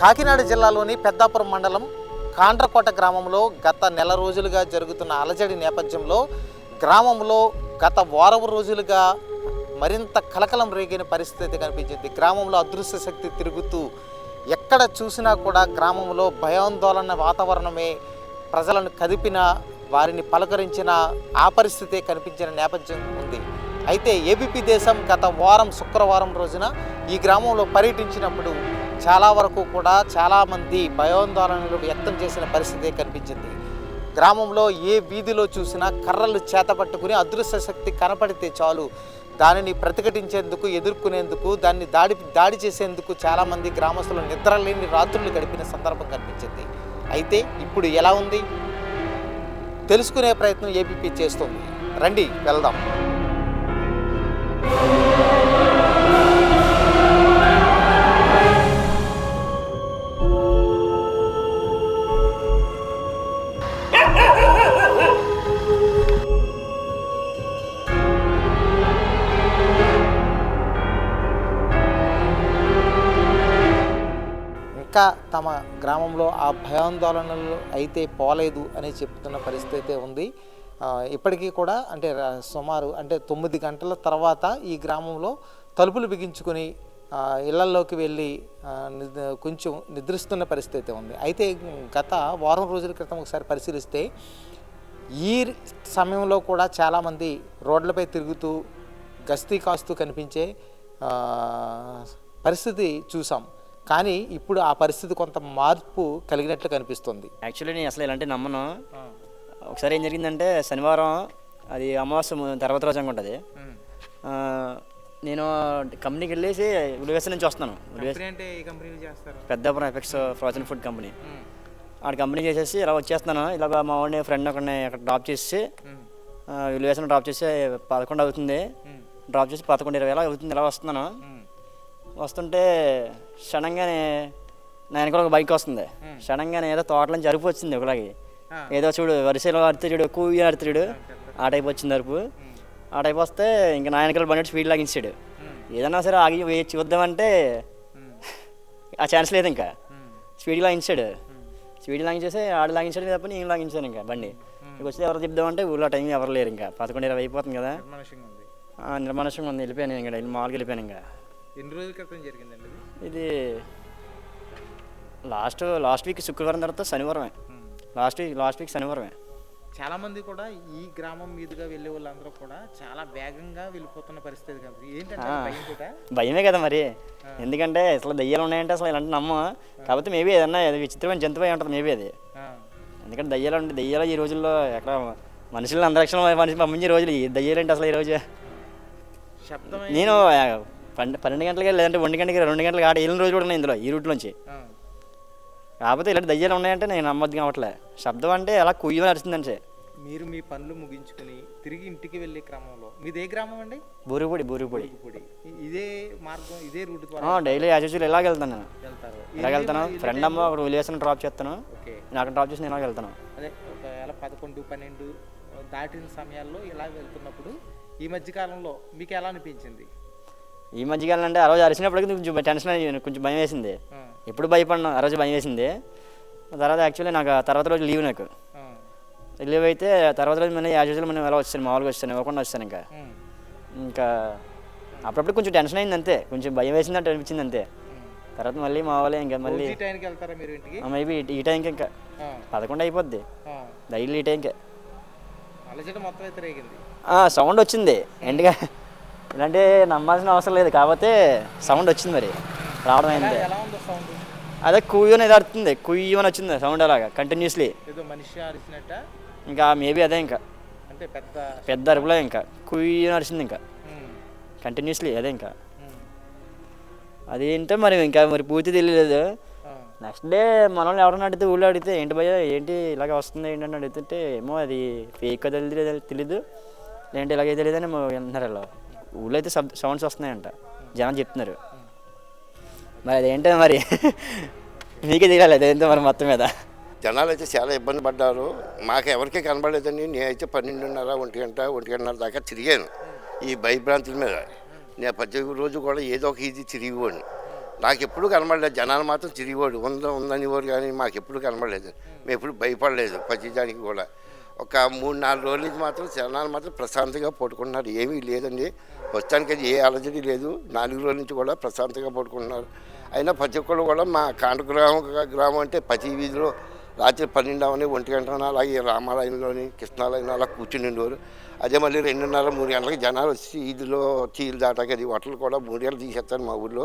కాకినాడ జిల్లాలోని పెద్దాపురం మండలం కాండ్రకోట గ్రామంలో గత నెల రోజులుగా జరుగుతున్న అలజడి నేపథ్యంలో గ్రామంలో గత వారం రోజులుగా మరింత కలకలం రేగిన పరిస్థితి కనిపించింది. గ్రామంలో అదృశ్య శక్తి తిరుగుతూ ఎక్కడ చూసినా కూడా గ్రామంలో భయాందోళన వాతావరణమే ప్రజలను కదిపిన వారిని పలకరించిన ఆ పరిస్థితే కనిపించిన నేపథ్యం ఉంది. అయితే ఏబీపీ దేశం గత వారం శుక్రవారం రోజున ఈ గ్రామంలో పర్యటించినప్పుడు చాలా వరకు కూడా చాలామంది భయోందోళనలు వ్యక్తం చేసిన పరిస్థితి కనిపించింది. గ్రామంలో ఏ వీధిలో చూసినా కర్రలు చేతపట్టుకుని అదృశ్య శక్తి కనపడితే చాలు. దానిని ప్రతిఘటించేందుకు ఎదుర్కొనేందుకు దాన్ని దాడి దాడి చేసేందుకు చాలామంది గ్రామస్తులు నిద్రలేని రాత్రులు గడిపిన సందర్భం కనిపించింది. అయితే ఇప్పుడు ఎలా ఉంది? తెలుసుకునే ప్రయత్నం ఏపీపీ చేస్తుంది. రండి వెళ్దాం. ఇంకా తమ గ్రామంలో ఆ భయాందోళనలు అయితే పోలేదు అని చెప్తున్న పరిస్థితి అయితే ఉంది ఇప్పటికీ కూడా అంటే సుమారు అంటే తొమ్మిది గంటల తర్వాత ఈ గ్రామంలో తలుపులు బిగించుకొని ఇళ్ళల్లోకి వెళ్ళి నిద్ర- కొంచెం నిద్రిస్తున్న పరిస్థితి అయితే ఉంది. అయితే గత వారం రోజుల క్రితం ఒకసారి పరిశీలిస్తే ఈ సమయంలో కూడా చాలామంది రోడ్లపై తిరుగుతూ గస్తీ కాస్తూ కనిపించే పరిస్థితి చూసాం. కానీ ఇప్పుడు ఆ పరిస్థితి కొంత మార్పు కలిగినట్లు కనిపిస్తుంది. యాక్చువల్లీ నేను అసలు ఇలాంటి నమ్మను. ఒకసారి ఏం జరిగిందంటే శనివారం అది అమావాస్య తర్వాత రోజు అనుకుంటుంది నేను కంపెనీకి వెళ్ళేసి ఉలివేస నుంచి వస్తున్నాను. చేస్తారు? Peddapuram effects frozen food company. ఆడ కంపెనీ చేసేసి ఇలా వచ్చేస్తున్నాను. ఇలాగ మా వాడిని ఫ్రెండ్ ఒకరిని అక్కడ డ్రాప్ చేసి విలువేసిన డ్రాప్ చేసి పదకొండు అవుతుంది. డ్రాప్ చేసి పదకొండు ఇరవై ఎలా అవుతుంది. ఇలా వస్తున్నాను. వస్తుంటే సడన్గానే నా వెనకాల ఒక బైక్ వస్తుంది. సడన్గానే ఏదో తోటలోంచి అరుపు వచ్చింది ఒకలాగి. ఏదో చూడు వరుసలో అడితే చూడు కూవి అడుతాడు ఆ టైప్ వచ్చింది అరుపు. ఆ టైప్ వస్తే ఇంకా నా వెనకాల బండి స్పీడ్ లాగించాడు. ఏదన్నా సరే ఆగి వే- చూద్దామంటే ఆ ఛాన్స్ లేదు ఇంకా. స్పీడ్ లాగించాడు. స్పీడ్ లాగించేసి ఆడు లాగించాడు తప్ప నేను లాగించాను ఇంకా బండి. ఇక వచ్చి ఎవరు చెప్దామంటే ఊళ్ళో టైం ఎవరు లేరు ఇంకా. పదకొండు ఇరవై అయిపోతుంది కదా. నిర్మానుష్యంగా ఉంది. వెళ్ళిపోయాను ఇంకా మామూలుగా వెళ్ళిపోయాను ఇంకా. ఎన్ని రోజుల క్రితం జరిగిందండి ఇది లాస్ట్ లాస్ట్ వీక్ శుక్రవారం తర్వాత శనివారమే. లాస్ట్ వీక్ లాస్ట్ వీక్ శనివారమే. చాలా మంది కూడా ఈ గ్రామం మీదుగా వెళ్ళే వాళ్ళందరూ కూడా చాలా వేగంగా వెళ్ళిపోతున్న పరిస్థితి కాబట్టి ఏంటంటే భయమే కదా మరి. ఎందుకంటే అసలు దయ్యాలు ఉన్నాయంటే అసలు ఇలాంటి నమ్మ. కాకపోతే మేబీ ఏదన్నా ఏదో విచిత్రమైన జంతువు అయి ఉంటుంది మేబీ అది. ఎందుకంటే దయ్యాలు అంటే దయ్యాలు ఈ రోజుల్లో ఎక్కడ మనుషులను అంతరిక్షణ మనిషి పంపించే రోజులు. ఈ దయ్యాలు ఏంటి అసలు ఈ రోజు నేను పన్నె పన్నెండు గంటలకి లేదంటే ఒంటి గంటకి రెండు గంటలకి ఆడ వెళ్ళిన రోజు కూడా ఉన్నాయి ఇందులో ఈ రూట్లోంచి కాకపోతే ఇలాంటి దయ్యాలు ఉన్నాయంటే నేను నమ్మద్దు కావట్లే. శబ్దం అంటే అలా కుయ్యమని అరిచిందంటే. మీరు మీ పనులు ముగించుకుని తిరిగి ఇంటికి వెళ్ళే క్రమంలో మీది ఏ గ్రామం అండి? బూరుగుపొడి బూరుగుపొడి పొడి ఇదే మార్గం ఇదే రూట్ ద్వారా డైలీ యాజ్ యూజువల్ ఇలాగ వెళ్తాను నేను. వెళ్తారు. ఇలాగ వెళ్తాను? ఫ్రెండ్ అమ్మ అక్కడ వదిలేసిన డ్రాప్ చేస్తాను. ఓకే. నేను అక్కడ డ్రాప్ చేసి నేను వెళ్తాను. అదే ఒకవేళ పదకొండు పన్నెండు దాటిన సమయాల్లో ఇలా వెళ్తున్నప్పుడు ఈ మధ్య కాలంలో మీకు ఎలా అనిపించింది? ఈ మధ్యకాలం అంటే ఆ రోజు అరిచినప్పటికీ కొంచెం టెన్షన్ అయ్యి కొంచెం భయం వేసింది ఎప్పుడు భయపడినా ఆ రోజు భయం వేసింది తర్వాత యాక్చువల్లీ నాకు తర్వాత రోజు లీవ్ నాకు. లీవ్ అయితే తర్వాత రోజు మనం యాజ్ యూజువల్ మనం ఎలా వచ్చాను మామూలుగా వచ్చాను ఇవ్వకుండా వచ్చాను ఇంకా. ఇంకా అప్పుడప్పుడు కొంచెం టెన్షన్ అయింది అంతే. కొంచెం భయం వేసిందంటే అనిపించింది అంతే. తర్వాత మళ్ళీ మా వాళ్ళే ఇంకా మళ్ళీ మేబీ ఈ టైంకి ఇంకా పదకొండు అయిపోద్ది. డైలీ ఈ టైంకే సౌండ్ వచ్చింది. ఎండుగా ఇలాంటి నమ్మాల్సిన అవసరం లేదు. కాకపోతే సౌండ్ వచ్చింది మరి. రావడం అయింది అదే కుయ్యని ఇది అడుతుంది. కుయ్యని వచ్చింది సౌండ్ అలాగా కంటిన్యూస్లీ ఇంకా మేబీ అదే ఇంకా. అంటే పెద్ద పెద్ద అరుపులో ఇంకా. కుయ్యని అరిచింది ఇంకా. కంటిన్యూస్లీ అదే ఇంకా. ఉమ్, అదేంటో మరి ఇంకా మరి పూర్తి తెలియలేదు. నెక్స్ట్ డే మనల్ని ఎవరైనా అడిగితే ఊళ్ళో అడిగితే ఏంటి భయ్య ఏంటి ఇలాగ వస్తుంది ఏంటని అడుగుతుంటే ఏమో అది ఫేక్ తెలియదు తెలీదు. లేదంటే ఇలాగే తెలియదు అని అలా ఊళ్ళో అయితే సబ్ సౌండ్స్ వస్తున్నాయంట. జనం చెప్తున్నారు. మరి అదేంటో మరి? మీకే తెలియాలి అదేంటో మరి మొత్తం మీద. జనాలు అయితే చాలా ఇబ్బంది పడ్డారు. మాకు ఎవరికీ కనబడలేదని నేనైతే పన్నెండున్నర ఒంటి గంట ఒంటి గంటన్నర దాకా తిరిగాను ఈ భయభ్రాంతుల మీద. నేను ప్రతి రోజు కూడా ఏదో ఒక ఇది తిరిగిపోను నాకు ఎప్పుడు కనబడలేదు. జనాలు మాత్రం తిరిగివాడు ఉందా ఉందనివారు కానీ మాకు ఎప్పుడు కనబడలేదు. మేము ఎప్పుడు భయపడలేదు ప్రతిదానికి కూడా. ఒక మూడు నాలుగు రోజుల నుంచి మాత్రం జనాలు మాత్రం ప్రశాంతంగా పట్టుకుంటున్నారు ఏమీ లేదండి. ప్రస్తుతానికి అది ఏ అలజడి లేదు. నాలుగు రోజుల నుంచి కూడా ప్రశాంతంగా పడుకుంటున్నారు. అయినా ప్రతి ఒక్కళ్ళు కూడా మా కాండ గ్రామం గ్రామం అంటే ప్రతి వీధిలో రాత్రి పన్నెండు అవని ఒంటి గంటన అలాగే రామాలయంలోని కృష్ణాలయంలో అలా కూర్చుని ఉండేవారు. అదే మళ్ళీ రెండున్నర మూడు గంటలకు జనాలు వచ్చి వీధిలో చీలు దాటాక అది హోటల్ కూడా మూడు గంటలు తీసేస్తారు మా ఊళ్ళో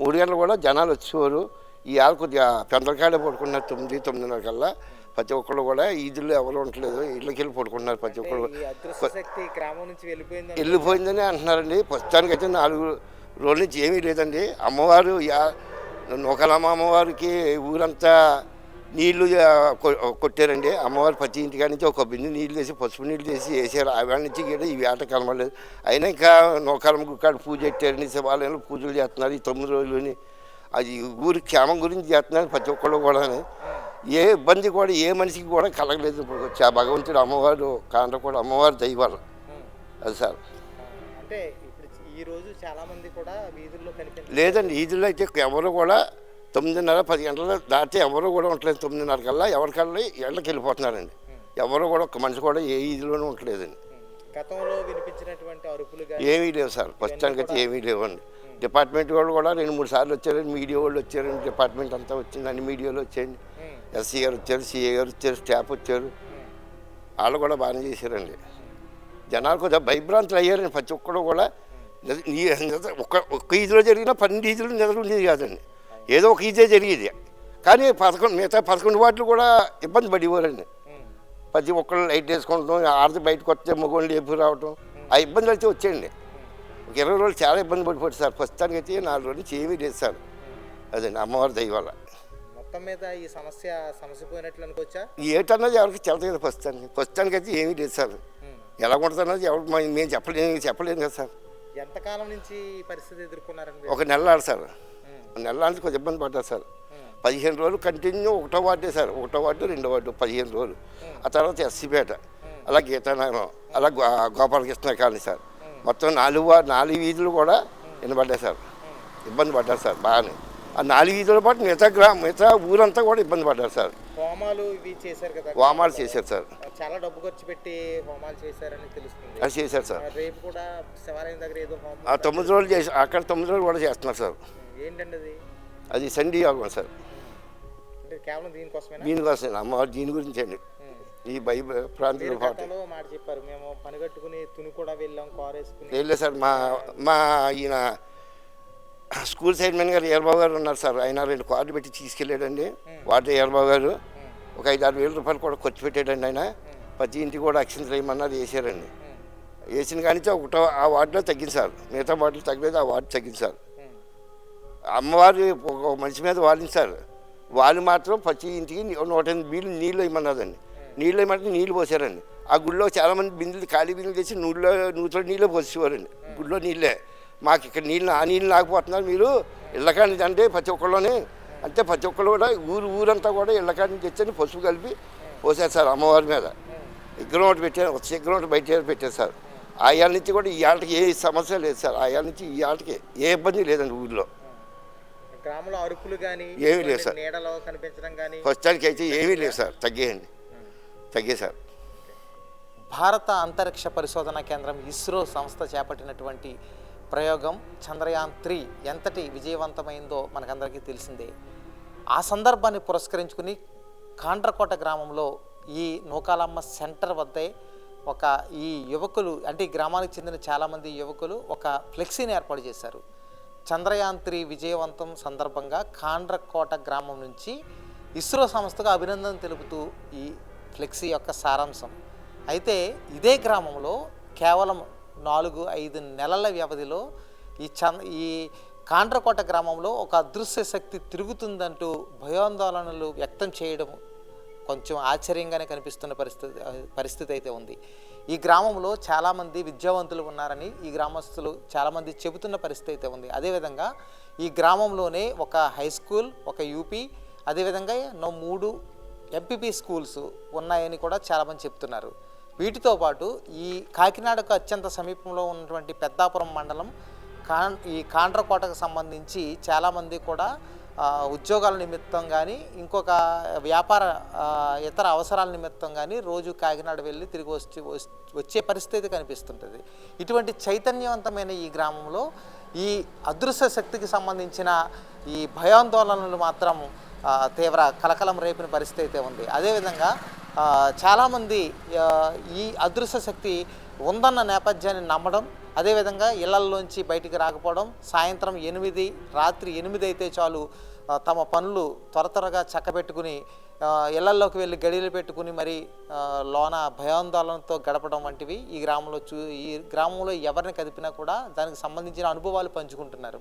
మూడు గంటలు కూడా జనాలు వచ్చేవారు. ఈ ఆడ కొద్దిగా పెందరకాయలు పడుకున్నారు తొమ్మిది తొమ్మిదిన్నర కల్లా. ప్రతి ఒక్కళ్ళు కూడా ఈదుల్లో ఎవరు ఉండలేదు ఇళ్ళకి వెళ్ళి పడుకున్నారు ప్రతి ఒక్కళ్ళు వెళ్ళిపోయిందని వెళ్ళిపోయిందని అంటున్నారండి. ప్రస్తుతానికి అయితే నాలుగు రోజుల నుంచి ఏమీ లేదండి. అమ్మవారు యా నూకలమ్మ అమ్మవారికి ఊరంతా నీళ్ళు కొట్టారండి. అమ్మవారు ప్రతి ఇంటికాడ నుంచి ఒక బిందు నీళ్ళు వేసి పసుపు నీళ్ళు వేసి వేసారు. ఆవేళ నుంచి కూడా ఈ వేట కనబడలేదు. అయినా ఇంకా నూకాలమ్మ గుక్కాడ పూజ పెట్టారండి. శివాలయంలో పూజలు చేస్తున్నారు. ఈ తొమ్మిది రోజులని అది ఊరి క్షేమం గురించి చేస్తున్నారు ప్రతి ఒక్కళ్ళు కూడా ఏ ఇబ్బంది కూడా ఏ మనిషికి కూడా కలగలేదు. ఇప్పుడు భగవంతుడు అమ్మవారు కాంట కూడా అమ్మవారు దైవాలు. అది సార్. అంటే ఇప్పుడు ఈ రోజు చాలా మంది కూడా వీధుల్లో లేదండి ఈదుల్లో అయితే ఎవరు కూడా తొమ్మిదిన్నర పది గంటల దాటి ఎవరు కూడా ఉండలేదు తొమ్మిదిన్నర కల్లా ఎవరికల్లా ఇళ్ళకి వెళ్ళిపోతున్నారండి. ఎవరు కూడా ఒక్క మనిషి కూడా ఏ ఈదులోనూ ఉండలేదండి గతంలో వినిపించినటువంటి అరుపులు ఏమీ లేవు సార్. ప్రస్తుతానికి అయితే ఏమీ లేవండి. డిపార్ట్మెంట్ వాళ్ళు కూడా రెండు మూడు సార్లు వచ్చారండి. మీడియా వాళ్ళు వచ్చారండి. డిపార్ట్మెంట్ అంతా వచ్చింది అన్ని మీడియాలో వచ్చాయండి. ఎస్సీ గారు వచ్చారు సిఏ గారు వచ్చారు స్టాఫ్ వచ్చారు. వాళ్ళు కూడా బాగానే చేశారండి. జనాలు కొద్దిగా భయభ్రాంతులు అయ్యారండి ప్రతి ఒక్కడు కూడా. ఒక ఒక్క ఒక్క జరిగినా పన్నెండు ఈజీలు నిద్ర ఉండేది కాదండి. ఏదో ఒక ఈజీ జరిగేది. కానీ పదకొండు మిగతా పదకొండు వాటిలు కూడా ఇబ్బంది పడేవారండి. ప్రతి ఒక్కళ్ళు లైట్ వేసుకుంటాం ఆడది బయటకు వస్తే మగవాళ్ళు లేపు రావటం ఆ ఇబ్బందులు అయితే వచ్చేయండి. ఒక ఇరవై రోజులు చాలా ఇబ్బంది పడిపోతుంది సార్. ప్రస్తుతానికి అయితే నాలుగు రోజులు నుంచి ఏమీ లేదు సార్. అదండి అమ్మవారి దయవల్ల మొత్తం మీద ఈ సమస్య సమసిపోయినట్లు అనుకోవచ్చా? ఏటన్నది ఎవరికి తెలలేదు ప్రస్తుతానికి ప్రస్తుతానికి అయితే ఏమీ లేదు సార్. ఎలా ఉంటుందన్నది ఎవరు మేము చెప్పలేము చెప్పలేము కదా సార్. ఎంతకాలం నుంచి ఈ పరిస్థితి ఎదుర్కొన్నారని మీరు? ఒక నెల ఆడు సార్. ఒక నెల నుంచి కొంచెం ఇబ్బంది పడ్డారు సార్. పదిహేను రోజులు కంటిన్యూ ఒకటో వార్డే సార్. ఒకటో వార్డు రెండో వార్డు పదిహేను రోజులు. ఆ తర్వాత ఎస్సీపేట అలా గీతానగరం అలా గోపాలకృష్ణ కాలనీ సార్. మొత్తం నాలుగు నాలుగు వీధులు కూడా వినబడ్డాయి సార్. ఇబ్బంది పడ్డారు సార్ బాగానే. ఆ నాలుగు వీధులతో పాటు మిగతా గ్రామం మిగతా ఊరంతా కూడా ఇబ్బంది పడ్డారు సార్. హోమాలు ఇవి చేశారు కదా వామాలు చేశారు సార్. చాలా డబ్బు ఖర్చు పెట్టి హోమాలు చేశారని తెలుస్తుంది. అది చేశారు సార్. రేపు కూడా శివాలయం దగ్గర ఏదో ఆ తొమ్మిది రోజులు చేసి అక్కడ తొమ్మిది రోజులు కూడా చేస్తున్నారు సార్. ఏంటండి అది? అది సండీ యోగం సార్. అంటే కేవలం దీనికోసమేనా? దీనికోసం అమ్మవారి దీని గురించి అండి. ఈ బై ప్రాంతంలో మాట చెప్పారు. మేము పని కట్టుకుని తుని కూడా వెళ్ళాం కారు వేసుకుని. లేదు సార్. మా మా ఈయన స్కూల్ సైడ్మెన్ గారు ఏర్బాబు గారు ఉన్నారు సార్. ఆయన రెండు కార్డు పెట్టి తీసుకెళ్ళాడండి. వాటి ఏర్బాబు గారు ఒక ఐదు ఆరు వేల రూపాయలు కూడా ఖర్చు పెట్టాడండి ఆయన. ప్రతి ఇంటికి కూడా అక్షింతలు వేయమన్నారు వేసారండి. వేసిన కానీ ఒకటో ఆ వార్డులో తగ్గింది సార్. మిగతా వార్డులు తగ్గలేదు ఆ వార్డు తగ్గింది సార్. అమ్మవారు ఒక మనిషి మీద వాలింది సార్. వాళ్ళు మాత్రం ప్రతి ఇంటికి నూట ఎనిమిది బిల్లు నీళ్ళు వేయమన్నదండి నీళ్ళు వేయమంటే నీళ్ళు పోసారండి. ఆ గుళ్ళో చాలామంది బిందులు ఖాళీ బిందులు తెచ్చి నూళ్ళో నూతిలో నీళ్ళే పోసేవారండి. గుళ్ళో నీళ్ళే. మాకు ఇక్కడ నీళ్ళు ఆ నీళ్ళు లేకపోతున్నారు మీరు. ఇళ్ళకాడి అంటే ప్రతి ఒక్కళ్ళని అంటే ప్రతి ఒక్కళ్ళు కూడా ఊరు ఊరంతా కూడా ఇళ్ళకాడి నుంచి తెచ్చని పసుపు కలిపి పోసారు సార్ అమ్మవారి మీద. విగ్రహం ఒకటి పెట్టారు ఒక విగ్రహం ఒకటి బయట పెట్టారు సార్ ఆయాల నుంచి కూడా ఈ ఆటకి ఏ సమస్య లేదు సార్. ఆయాల నుంచి ఈ ఆటకి ఏ ఇబ్బంది లేదండి ఊళ్ళో గ్రామంలో అరుపులు కానీ ఏమీ లేదు సార్. నీడలో కనిపించడం కానీ ప్రస్తుతానికి అయితే ఏమీ లేదు సార్. తగ్గేయండి. తగ్గే సార్ భారత అంతరిక్ష పరిశోధన కేంద్రం ఇస్రో సంస్థ చేపట్టినటువంటి ప్రయోగం చంద్రయాన్ త్రీ ఎంతటి విజయవంతమైందో మనకందరికీ తెలిసిందే. ఆ సందర్భాన్ని పురస్కరించుకుని కాండ్రకోట గ్రామంలో ఈ నూకాలమ్మ సెంటర్ వద్దే ఒక ఈ యువకులు అంటే ఈ గ్రామానికి చెందిన చాలామంది యువకులు ఒక ఫ్లెక్సీని ఏర్పాటు చేశారు. చంద్రయాన్ త్రీ విజయవంతం సందర్భంగా కాండ్రకోట గ్రామం నుంచి ఇస్రో సంస్థకు అభినందన తెలుపుతూ ఈ ఫ్లెక్సీ యొక్క సారాంశం. అయితే ఇదే గ్రామంలో కేవలం నాలుగు ఐదు నెలల వ్యవధిలో ఈ చంద ఈ కాండ్రకోట గ్రామంలో ఒక అదృశ్య శక్తి తిరుగుతుందంటూ భయాందోళనలు వ్యక్తం చేయడం కొంచెం ఆశ్చర్యంగానే కనిపిస్తున్న పరిస్థితి పరిస్థితి అయితే ఉంది. ఈ గ్రామంలో చాలామంది విద్యావంతులు ఉన్నారని ఈ గ్రామస్తులు చాలామంది చెబుతున్న పరిస్థితి అయితే ఉంది. అదేవిధంగా ఈ గ్రామంలోనే ఒక హై స్కూల్ ఒక యూపీ అదేవిధంగా నో మూడు ఎంపీపీ స్కూల్స్ ఉన్నాయని కూడా చాలామంది చెప్తున్నారు. వీటితో పాటు ఈ కాకినాడకు అత్యంత సమీపంలో ఉన్నటువంటి పెద్దాపురం మండలం కాన్ ఈ కాండ్రకోటకు సంబంధించి చాలామంది కూడా ఉద్యోగాల నిమిత్తం కానీ ఇంకొక వ్యాపార ఇతర అవసరాల నిమిత్తం కానీ రోజు కాకినాడ వెళ్ళి తిరిగి వచ్చి వచ్చే పరిస్థితి కనిపిస్తుంటుంది. ఇటువంటి చైతన్యవంతమైన ఈ గ్రామంలో ఈ అదృశ్య శక్తికి సంబంధించిన ఈ భయాందోళనలు మాత్రం తీవ్ర కలకలం రేపిన పరిస్థితి అయితే ఉంది. అదేవిధంగా చాలామంది ఈ అదృశ్య శక్తి ఉందన్న నేపథ్యాన్ని నమ్మడం అదేవిధంగా ఇళ్ళల్లోంచి బయటికి రాకపోవడం సాయంత్రం ఎనిమిది రాత్రి ఎనిమిది అయితే చాలు తమ పనులు త్వర త్వరగా చక్కబెట్టుకుని ఇళ్ళల్లోకి వెళ్ళి గడియలు పెట్టుకుని మరి లోన భయాందోళనతో గడపడం వంటివి ఈ గ్రామంలో చూ ఈ గ్రామంలో ఎవరిని కదిపినా కూడా దానికి సంబంధించిన అనుభవాలు పంచుకుంటున్నారు.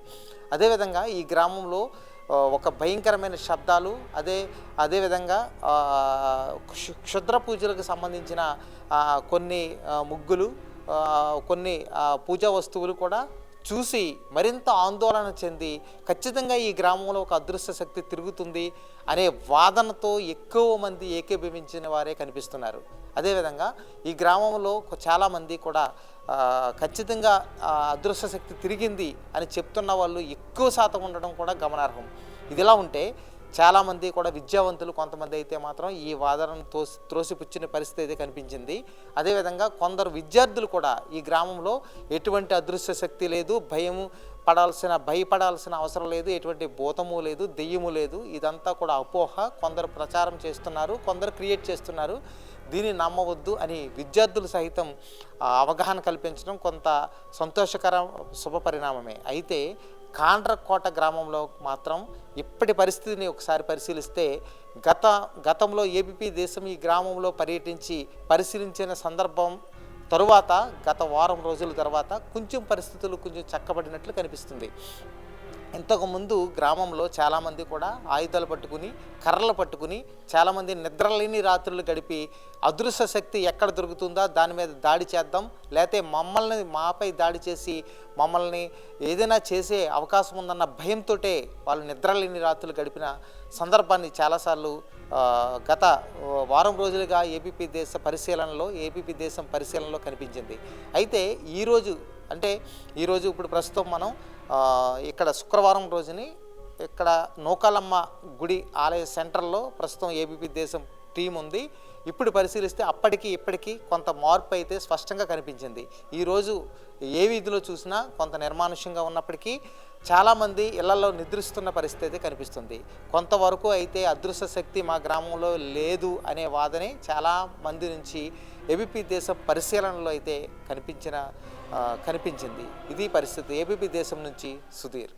అదేవిధంగా ఈ గ్రామంలో ఒక భయంకరమైన శబ్దాలు అదే అదేవిధంగా క్షుద్ర పూజలకు సంబంధించిన కొన్ని ముగ్గులు కొన్ని పూజా వస్తువులు కూడా చూసి మరింత ఆందోళన చెంది ఖచ్చితంగా ఈ గ్రామంలో ఒక అదృశ్య శక్తి తిరుగుతుంది అనే వాదనతో ఎక్కువ మంది ఏకీభవించిన వారే కనిపిస్తున్నారు. అదేవిధంగా ఈ గ్రామంలో చాలామంది కూడా ఖచ్చితంగా అదృశ్య శక్తి తిరిగింది అని చెప్తున్న వాళ్ళు ఎక్కువ శాతం ఉండడం కూడా గమనార్హం. ఇదిలా ఉంటే చాలామంది కూడా విద్యావంతులు కొంతమంది అయితే మాత్రం ఈ వాదనను తోసి త్రోసిపుచ్చిన పరిస్థితి అయితే కనిపించింది. అదేవిధంగా కొందరు విద్యార్థులు కూడా ఈ గ్రామంలో ఎటువంటి అదృశ్య శక్తి లేదు భయము పడాల్సిన భయపడాల్సిన అవసరం లేదు ఎటువంటి భూతము లేదు దెయ్యము లేదు. ఇదంతా కూడా అపోహ. కొందరు ప్రచారం చేస్తున్నారు కొందరు క్రియేట్ చేస్తున్నారు. దీన్ని నమ్మవద్దు అని విద్యార్థులు సహితం అవగాహన కల్పించడం కొంత సంతోషకర శుభ పరిణామమే. అయితే కాండ్రకోట గ్రామంలో మాత్రం ఇప్పటి పరిస్థితిని ఒకసారి పరిశీలిస్తే గత గతంలో ఏబీపీ దేశం ఈ గ్రామంలో పర్యటించి పరిశీలించిన సందర్భం తరువాత గత వారం రోజుల తర్వాత కొంచెం పరిస్థితులు కొంచెం చక్కబడినట్లు కనిపిస్తుంది. ఇంతకుముందు గ్రామంలో చాలామంది కూడా ఆయుధాలు పట్టుకుని కర్రలు పట్టుకుని చాలామంది నిద్రలేని రాత్రులు గడిపి అదృశ్య శక్తి ఎక్కడ దొరుకుతుందో దాని మీద దాడి చేద్దాం లేతే మమ్మల్ని మాపై దాడి చేసి మమ్మల్ని ఏదైనా చేసే అవకాశం ఉందన్న భయంతో వాళ్ళు నిద్రలేని రాత్రులు గడిపిన సందర్భాన్ని చాలాసార్లు గత వారం రోజులుగా ఏపీపీ దేశ పరిశీలనలో ఏపీపీ దేశం పరిశీలనలో కనిపించింది. అయితే ఈరోజు అంటే ఈరోజు ఇప్పుడు ప్రస్తుతం మనం ఇక్కడ శుక్రవారం రోజుని ఇక్కడ నూకాలమ్మ గుడి ఆలయ సెంటర్లో ప్రస్తుతం ఏబీపీ దేశం టీం ఉంది. ఇప్పుడు పరిశీలిస్తే అప్పటికి ఇప్పటికీ కొంత మార్పు అయితే స్పష్టంగా కనిపించింది. ఈరోజు ఏ వీధిలో చూసినా కొంత నిర్మానుష్యంగా ఉన్నప్పటికీ చాలామంది ఇళ్ళలో నిద్రిస్తున్న పరిస్థితి అయితే కనిపిస్తుంది. కొంతవరకు అయితే అదృశ్య శక్తి మా గ్రామంలో లేదు అనే వాదనే చాలా మంది నుంచి ఏబీపీ దేశం పరిశీలనలో అయితే కనిపించిన కనిపించింది. ఇది పరిస్థితి ఏబీపీ దేశం నుంచి సుధీర్.